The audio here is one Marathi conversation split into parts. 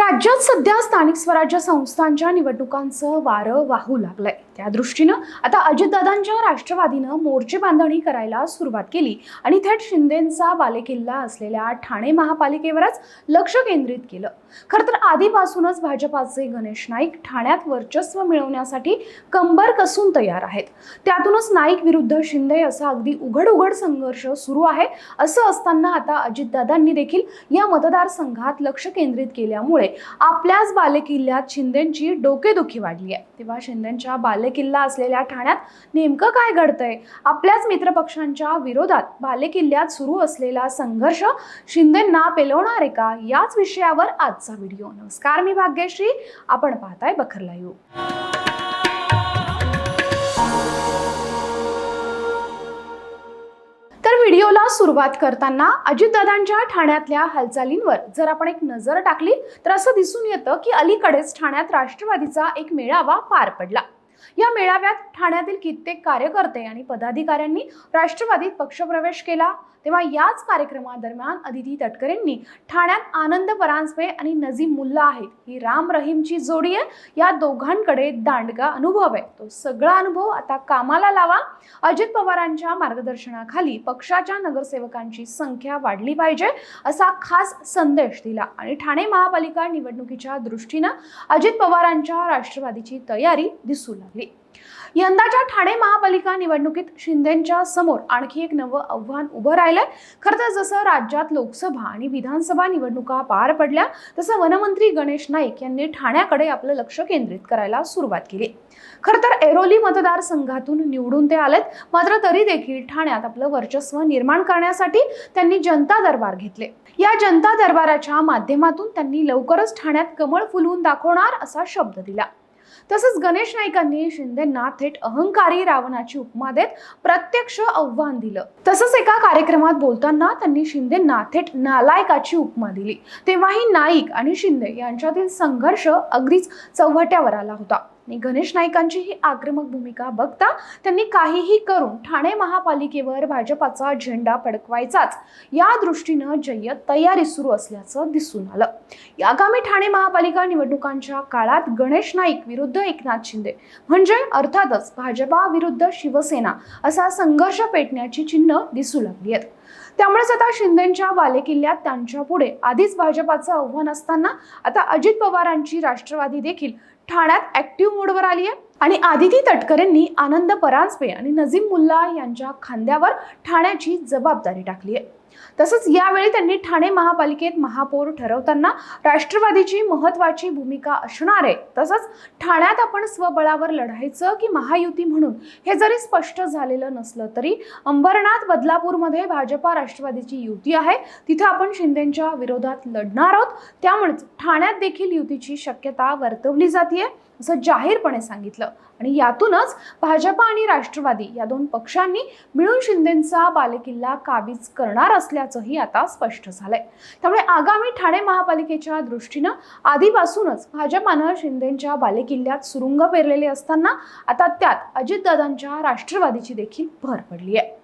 राज्यात सध्या स्थानिक स्वराज्य संस्थांच्या निवडणुकांचं वारं वाहू लागलंय. त्या दृष्टीनं आता अजितदादांच्या राष्ट्रवादीनं मोर्चे बांधणी करायला सुरुवात केली आणि थेट शिंदेंचा बालेकिल्ला असलेल्या ठाणे महापालिकेवरच लक्ष केंद्रित केलं. खरं तर आधीपासूनच भाजपाचे गणेश नाईक ठाण्यात वर्चस्व मिळवण्यासाठी कंबर कसून तयार आहेत. त्यातूनच नाईक विरुद्ध शिंदे असा अगदी उघड उघड संघर्ष सुरू आहे असं असताना आता अजितदादांनी देखील या मतदारसंघात लक्ष केंद्रित केल्यामुळे आपल्याच बालेकिल्ल्यात शिंदेंची डोकेदुखी वाढली आहे तेव्हा शिंदेच्या बालेकिल्ला असलेल्या ठाण्यात नेमकं काय घडतंय? आपल्याच मित्रपक्षांच्या विरोधात बालेकिल्ल्यात सुरू असलेला संघर्ष शिंदेंना पेलवणार आहे का? याच विषयावर आजचा व्हिडिओ. नमस्कार मी भाग्यश्री. आपण पाहताय बखरला येऊ सुरुवात करताना अजितदादांच्या ठाण्यातल्या हालचालींवर जर आपण एक नजर टाकली तर असं दिसून येतं की अलीकडेच ठाण्यात राष्ट्रवादीचा एक मेळावा पार पडला. या मेळाव्यात ठाण्यातील कित्येक कार्यकर्ते आणि पदाधिकाऱ्यांनी राष्ट्रवादीत पक्षप्रवेश केला. तेव्हा याच कार्यक्रमादरम्यान अदिती तटकरेंनी ठाण्यात आनंद परांजपे आणि नजीम मुल्ला आहेत ही राम रहीमची जोडी आहे. या दोघांकडे दांडगा अनुभव आहे. तो सगळा अनुभव आता कामाला लावा. अजित पवारांच्या मार्गदर्शनाखाली पक्षाच्या नगरसेवकांची संख्या वाढली पाहिजे असा खास संदेश दिला आणि ठाणे महापालिका निवडणुकीच्या दृष्टीनं अजित पवारांच्या राष्ट्रवादीची तयारी दिसू लागली यंदाच्या ठाणे महापालिका निवडणुकीत शिंदेच्या समोर आणखी एक नवं आव्हान उभं राहिलंय. खरं तर जसं राज्यात लोकसभा आणि विधानसभा निवडणुका पार पडल्या तसं वनमंत्री गणेश नाईक यांनी ठाण्याकडे आपलं लक्ष केंद्रित करायला सुरुवात केली. खरं तर ऐरोली मतदारसंघातून निवडून ते आलेत मात्र तरी देखील ठाण्यात आपलं वर्चस्व निर्माण करण्यासाठी त्यांनी जनता दरबार घेतले. या जनता दरबाराच्या माध्यमातून त्यांनी लवकरच ठाण्यात कमळ फुलवून दाखवणार असा शब्द दिला. तसंच गणेश नाईकांनी शिंदेंना थेट अहंकारी रावणाची उपमा देत प्रत्यक्ष आव्हान दिलं. तसंच एका कार्यक्रमात बोलताना त्यांनी शिंदेंना थेट नालायकाची उपमा दिली. तेव्हाही नाईक आणि शिंदे यांच्यातील संघर्ष अगदीच चव्हाट्यावर आला होता. आणि गणेश नाईकांची ही आक्रमक भूमिका बघता त्यांनी काहीही करून ठाणे महापालिकेवर भाजपाचा झेंडा फडकवायचाच. या दृष्टीनं जय्यत तयारी सुरू असल्याचं दिसून आलं. आगामी ठाणे महापालिका निवडणुकांच्या काळात गणेश नाईक विरुद्ध एकनाथ शिंदे म्हणजे अर्थातच भाजपा विरुद्ध शिवसेना असा संघर्ष पेटण्याची चिन्ह दिसू लागली आहेत. त्यामुळेच आता शिंदेच्या बालेकिल्ल्यात त्यांच्या पुढे आधीच भाजपाचं आव्हान असताना आता अजित पवारांची राष्ट्रवादी देखील ठाण्यात ऍक्टिव्ह मोडवर आली आहे आणि आदिती तटकरेंनी आनंद परांजपे आणि नजीम मुल्ला यांच्या खांद्यावर ठाण्याची जबाबदारी टाकली आहे. तसंच यावेळी त्यांनी ठाणे महापालिकेत महापौर ठरवताना राष्ट्रवादीची महत्वाची भूमिका असणार आहे. तसंच ठाण्यात आपण स्वबळावर लढायचं की महायुती म्हणून हे जरी स्पष्ट झालेलं नसलं तरी अंबरनाथ बदलापूरमध्ये भाजपा राष्ट्रवादीची युती आहे. तिथे आपण शिंदेच्या विरोधात लढणार आहोत. त्यामुळेच ठाण्यात देखील युतीची शक्यता वर्तवली जाते असं जाहीरपणे सांगितलं. आणि यातूनच भाजपा आणि राष्ट्रवादी या दोन पक्षांनी मिळून शिंदेचा बालेकिल्ला काबीज करणार असल्याचंही आता स्पष्ट झालंय. त्यामुळे आगामी ठाणे महापालिकेच्या दृष्टीनं आधीपासूनच भाजपानं शिंदेच्या बालेकिल्ल्यात सुरुंग पेरलेले असताना आता त्यात अजितदादांच्या राष्ट्रवादीची देखील भर पडली आहे.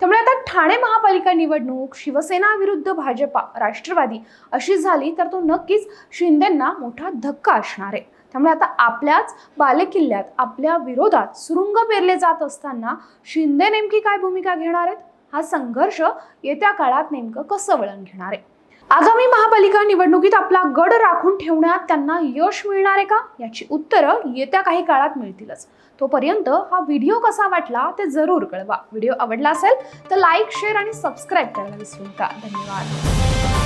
त्यामुळे आता ठाणे महापालिका निवडणूक शिवसेना विरुद्ध भाजपा राष्ट्रवादी अशी झाली तर तो नक्कीच शिंदेंना मोठा धक्का असणार आहे. त्यामुळे आता आपल्याच बालेकिल्ल्यात आपल्या विरोधात सुरुंग पेरले जात असताना शिंदे नेमकी काय भूमिका घेणार आहेत? हा संघर्ष येत्या काळात नेमकं कसं वळण घेणार आहे? आगामी महापालिका निवडणुकीत आपला गड राखून ठेवण्यात त्यांना यश मिळणार आहे का? याची उत्तरं येत्या काही काळात मिळतीलच. तोपर्यंत हा व्हिडिओ कसा वाटला ते जरूर कळवा. व्हिडिओ आवडला असेल तर लाईक शेअर आणि सबस्क्राईब करायला विसरू नका. धन्यवाद.